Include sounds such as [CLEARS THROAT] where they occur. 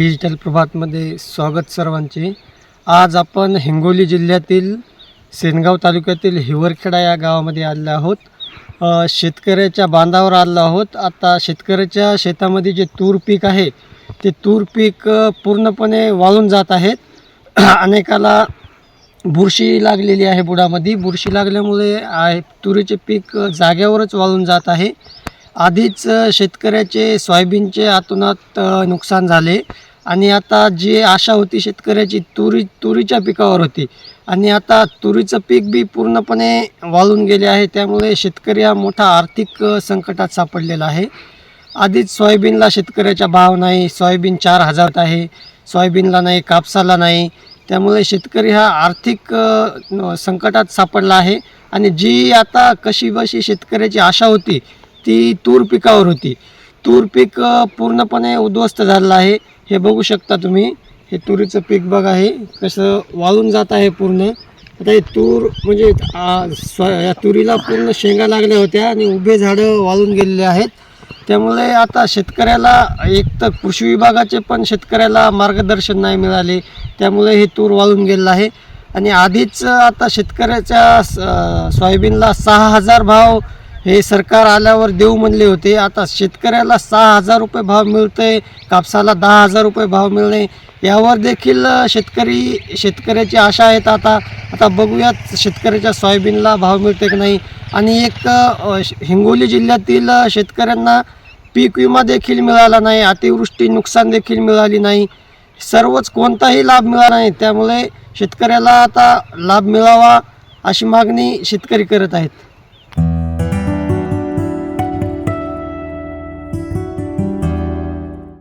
Digital प्रभातमध्ये स्वागत सर्वांचे. आज आपण हिंगोली जिल्ह्यातील सेनगाव तालुक्यातील हिवरखेडा या गावामध्ये आलेलो आहोत. शेतकऱ्याच्या बांधावर आलेलो आहोत. आता शेतकऱ्याच्या शेतामध्ये जे तूर पीक आहे ते तूर पीक पूर्णपणे वाळून जात आहेत. [CLEARS THROAT] अनेकाला बुरशी लागलेली आहे बुडामध्ये. बुरशी लागल्यामुळे आहे तुरीचे पीक जाग्यावरच वाळून जात आहे. आधीच शेतकऱ्याचे सोयाबीनचे आतोनात नुकसान झाले. आणि आता जी आशा होती शेतकऱ्याची तुरी तुरीच्या पिकावर होती. आणि आता तुरीचं पीक बी पूर्णपणे वाळून गेले आहे. त्यामुळे शेतकरी हा मोठा आर्थिक संकटात सापडलेला आहे. आधीच सोयाबीनला शेतकऱ्याचा भाव नाही. सोयाबीन चार हजार आहे. सोयाबीनला नाही कापसाला नाही. त्यामुळे शेतकरी हा आर्थिक संकटात सापडला आहे. आणि जी आता कशी बशी शेतकऱ्याची आशा होती ती तूर पिकावर होती. तूर पीक पूर्णपणे उद्ध्वस्त झालेलं आहे. हे बघू शकता तुम्ही. हे तुरीचं पीक बघा हे कसं वाळून जात आहे पूर्ण. आता हे तूर म्हणजे स्व या तुरीला पूर्ण शेंगा लागल्या होत्या आणि उभे झाडं वाळून गेलेले आहेत. त्यामुळे आता शेतकऱ्याला एक तर कृषी विभागाचे पण शेतकऱ्याला मार्गदर्शन नाही मिळाले. त्यामुळे हे तूर वाळून गेलेलं आहे. आणि आधीच आता शेतकऱ्याच्या स- सोयाबीनला सहा हजार भाव हे सरकार आल्यावर देऊ म्हणले होते. आता शेतकऱ्याला सहा हजार रुपये भाव मिळते कापसाला दहा हजार रुपये भाव मिळणे यावर देखील शेतकरी शेतकऱ्याची आशा आहेत आता. आता बघूयात शेतकऱ्याच्या सोयाबीनला भाव मिळते की नाही. आणि एक श- हिंगोली जिल्ह्यातील शेतकऱ्यांना पीक विमा देखील मिळाला नाही. अतिवृष्टी नुकसान देखील मिळाली नाही. सर्वच कोणताही लाभ मिळाला नाही. त्यामुळे शेतकऱ्याला आता लाभ मिळावा अशी मागणी शेतकरी करत आहेत.